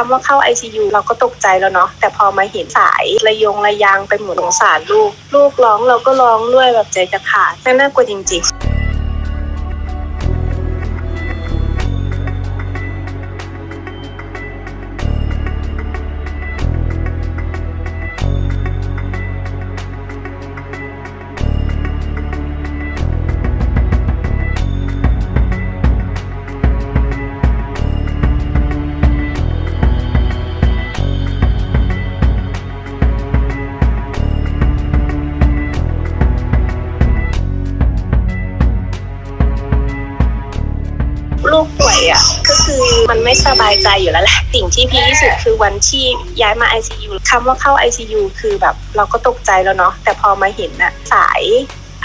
คำว่าเข้า ICU เราก็ตกใจแล้วเนาะแต่พอมาเห็นสายระยงระยางไปหมดสงสารลูก ลูกร้องเราก็ร้องด้วยแบบใจจะขาดน่ากลัวจริงๆ สบายใจอยู่แล้วแหละสิ่งที่พีที่สุดคือวันที่ย้ายมา ICU คำว่าเข้า ICU คือแบบเราก็ตกใจแล้วเนาะแต่พอมาเห็นอะสาย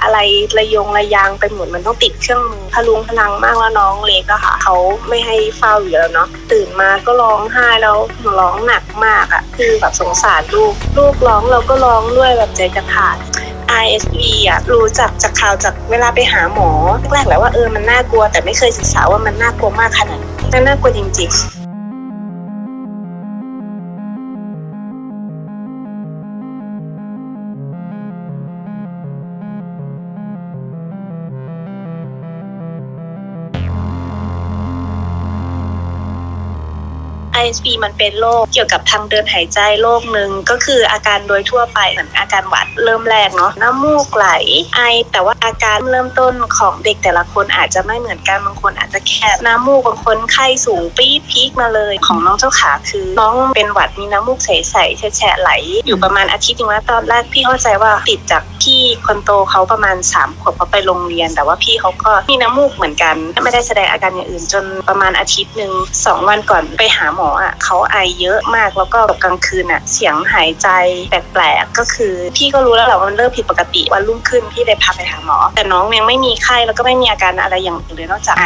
อะไรระยงระยางไปหมดมันต้องติดเครื่องมือพลุงพลังมากแล้วน้องเล็กอะค่ะเขาไม่ให้เฝ้าอยู่แล้วเนาะตื่นมาก็ร้องไห้แล้วร้องหนักมากอะคือแบบสงสารลูก ลูกร้องเราก็ร้องด้วยแบบใจจะขาด ISV อะรู้จักจากข่าวจากเวลาไปหาหมอแรกๆแหละว่าเออมันน่ากลัวแต่ไม่เคยศึกษาว่ามันน่ากลัวมากขนาด น่ากลัวจริงๆ ISP มันเป็นโรคเกี่ยวกับทางเดินหายใจโรคหนึ่งก็คืออาการโดยทั่วไปเหมือนอาการหวัดเริ่มแรกเนาะน้ำมูกไหลไอ แต่ว่าอาการเริ่มต้นของเด็กแต่ละคนอาจจะไม่เหมือนกันบางคนอาจจะแค่น้ำมูกบางคนไข้สูงปี๊ดพีคมาเลยของน้องเจ้าขาคือน้องเป็นหวัดมีน้ำมูกใสๆแฉะไหล อยู่ประมาณอาทิตย์นึงแล้วตอนแรกพี่เข้าใจว่าติดจากพี่คนโตเขาประมาณ3ามขวบเขาไปโรงเรียน แต่ว่าพี่เขาก็มีน้ำมูกเหมือนกัน ไม่ได้แสดงอาการอย่างอื่นจนประมาณอาทิตย์หนึ่งสองวันก่อนไปหาหมออะเขาไอเยอะมากแล้วก็กลางคืนอะเสียงหายใจแปลกๆก็คือ พี่ก็รู้แล้วแหละว่ามันเริ่มผิดปกติวันรุ่งขึ้นพี่เลยพาไปหาหมอ แต่น้องยังไม่มีไข้แล้วก็ไม่มีอาการอะไรอย่างอื่นเลยนอกจากไอ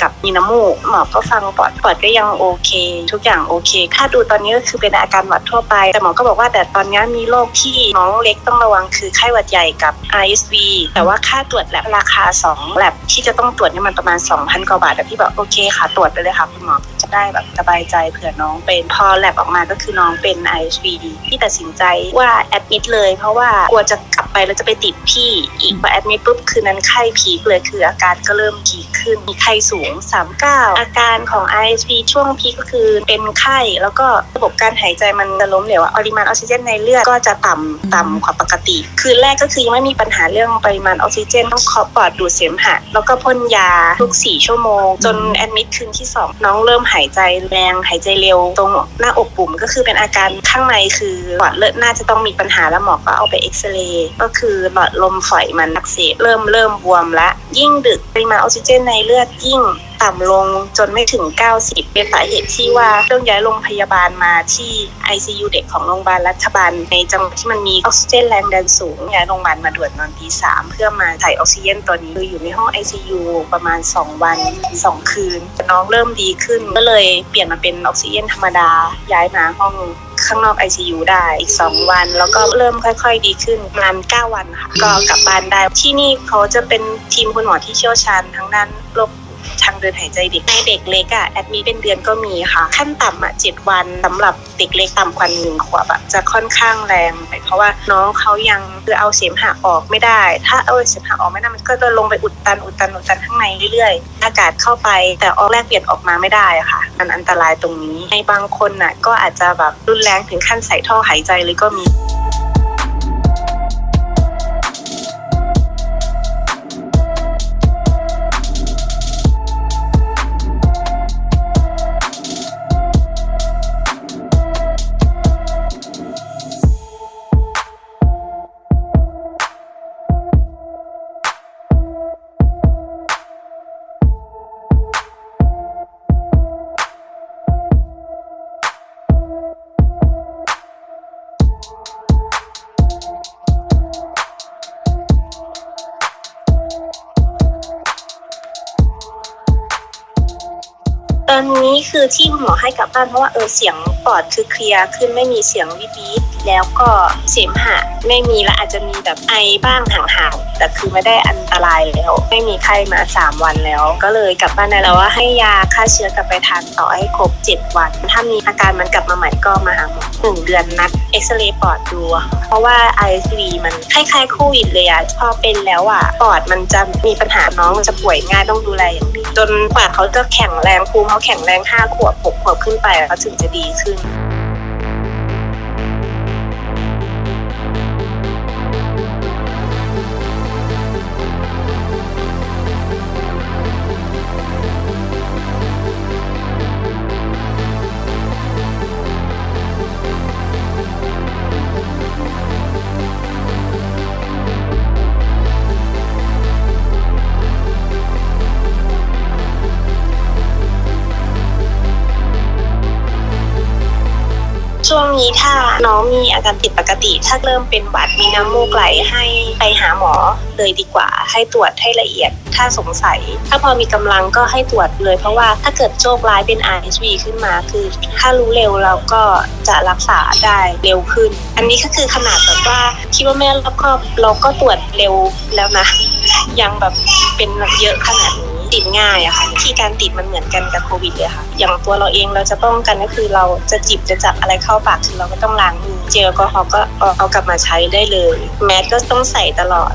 กับมีน้ำมูกหมอก็ฟังปอดปอดก็ยังโอเค ทุกอย่างโอเคถ้าดูตอนนี้ก็คือเป็นอาการหวัดทั่วไป แต่หมอก็บอกว่าแต่ตอนนี้มีโรคที่น้องเล็กต้องระวังคือไข้หวัดใหญ่กับ RSV แต่ว่าค่าตรวจแลบราคา2แลบที่จะต้องตรวจเนี่ยมันประมาณ 2,000 กว่าบาทแต่พี่บอกโอเคค่ะตรวจไปเลยค่ะคุณหมอจะได้แบบสบายใจเผื่อน้องเป็นพอแลบออกมาก็คือน้องเป็น RSV พี่ตัดสินใจว่าแอดมิดเลย เพราะว่ากลัวจะ ไปแล้วจะไปติดพี่อีกพอแอดมิดปุ๊บคืนนั้นไข้พีคเลยคืออาการก็เริ่มพีคขึ้นมีไข้สูง 39 อาการของ RSV ช่วงพีคก็คือเป็นไข้แล้วก็ระบบการหายใจมันจะล้มเหลวอะปริมาณออกซิเจนในเลือดก็จะต่ำต่ำกว่าปกติ คืนแรกก็คือยังไม่มีปัญหาเรื่องปริมาณออกซิเจนต้องเคาะปอดดูดเสมหะแล้วก็พ่นยาทุก 4 ชั่วโมง จนแอดมิดคืนที่ 2 น้องเริ่มหายใจแรงหายใจเร็วตรงหน้าอกปุ่มก็คือเป็นอาการข้างในคือหลอดเลือดน่าจะต้องมีปัญหาแล้วหมอก็เอาไปเอ็กซเรย์ก็คือหลอดลมฝอยมันอักเสบเริ่มเริ่มบวมและยิ่งดึกปริมาณออกซิเจนในเลือดยิ่งต่ำลงจนไม่ถึง 90 เป็นสาเหตุที่ว่าต้องย้ายโรงพยาบาลมาที่ ICU เด็กของโรงพยาบาลรัฐบาล ในจังหวัดที่มันมีออกซิเจนแรงดันสูงย้ายโรงพยาบาลมาด่วนนอนตีสามเพื่อมาใส่ออกซิเจนตัวนี้คืออยู่ในห้อง ICU ประมาณ 2 วัน 2 คืน น้องเริ่มดีขึ้นก็เลยเปลี่ยนมาเป็นออกซิเจนธรรมดาย้ายมาห้อง ข้างนอก ICU ได้อีก 2 วัน แล้วก็เริ่มค่อย ๆ ดีขึ้นประมาณ9วันค่ะก็กลับบ้านได้ที่นี่เขาจะเป็นทีมคุณหมอที่เชี่ยวชาญทั้งด้านโรค ทางเดินหายใจเด็กในเด็กเล็กอะแอดมิเป็นเดือนก็มีค่ะ ขั้นต่ำอะเจ็ดวันสำหรับเด็กเล็กต่ำกว่าหนึ่งขวบอะจะค่อนข้างแรงไปเพราะว่าน้องเขายังคือเอาเสมหะออกไม่ได้ ถ้าเอาเสมหะออกไม่ได้มันก็จะลงไปอุดตันอุดตันอุดตันข้างในเรื่อยๆ อากาศเข้าไปแต่ออกแรกเปลี่ยนออกมาไม่ได้อะค่ะมันอันตรายตรงนี้ในบางคนน่ะก็อาจจะแบบรุนแรงถึงขั้นใส่ท่อหายใจเลยก็มี อนนี้คือที่คุณหมอให้กลับบ้านเพราะว่าเออเสียงปอดคือเคลียร์ขึ้นไม่มีเสียงวิบวิบแล้วก็เสมหะไม่มีและอาจจะมีแบบไอบ้างห่างๆแต่คือไม่ได้อันตรายแล้ว ไม่มีไข้มา 3 วันแล้ว ก็เลยกลับบ้านได้แล้วว่าให้ยาฆ่าเชื้อกลับไปทานต่อให้ครบ 7 วัน ถ้ามีอาการมันกลับมาใหม่ก็มาหาหมอหนึ่งเดือนนัดเอ็กซเรย์ปอดดู เพราะว่า ISV มันคล้ายๆโควิดเลยอะพอเป็นแล้วอะปอดมันจะมีปัญหาน้องจะป่วยง่ายต้องดูแลอย่างดี จนกว่าเขาจะแข็งแรงภูมิเขาแข็งแรงห้าขวบหกขวบขึ้นไปเขาถึงจะดีขึ้น ช่วงนี้ถ้าน้องมีอาการผิดปกติ ถ้าเริ่มเป็นหวัดมีน้ำมูกไหลให้ไปหาหมอเลยดีกว่า ให้ตรวจให้ละเอียด ถ้าสงสัย ถ้าพอมีกำลังก็ให้ตรวจเลย เพราะว่าถ้าเกิดโชคร้ายเป็น RSV ขึ้นมา คือ ถ้ารู้เร็วเราก็จะรักษาได้เร็วขึ้น อันนี้ก็คือขนาดแบบว่าคิดว่าแม่รอบครอบเราก็ตรวจเร็วแล้วนะ ยังแบบเป็นเยอะขนาดนี้ ติดง่ายอะค่ะวิธีการติดมันเหมือนกันกับโควิดเลยค่ะ อย่างตัวเราเองเราจะป้องกันก็คือเราจะจิบจะจับอะไรเข้าปากคือเราก็ต้องล้างมือเจลแอลกอฮอล์ก็เอาเอากลับมาใช้ได้เลย แมสก็ต้องใส่ตลอด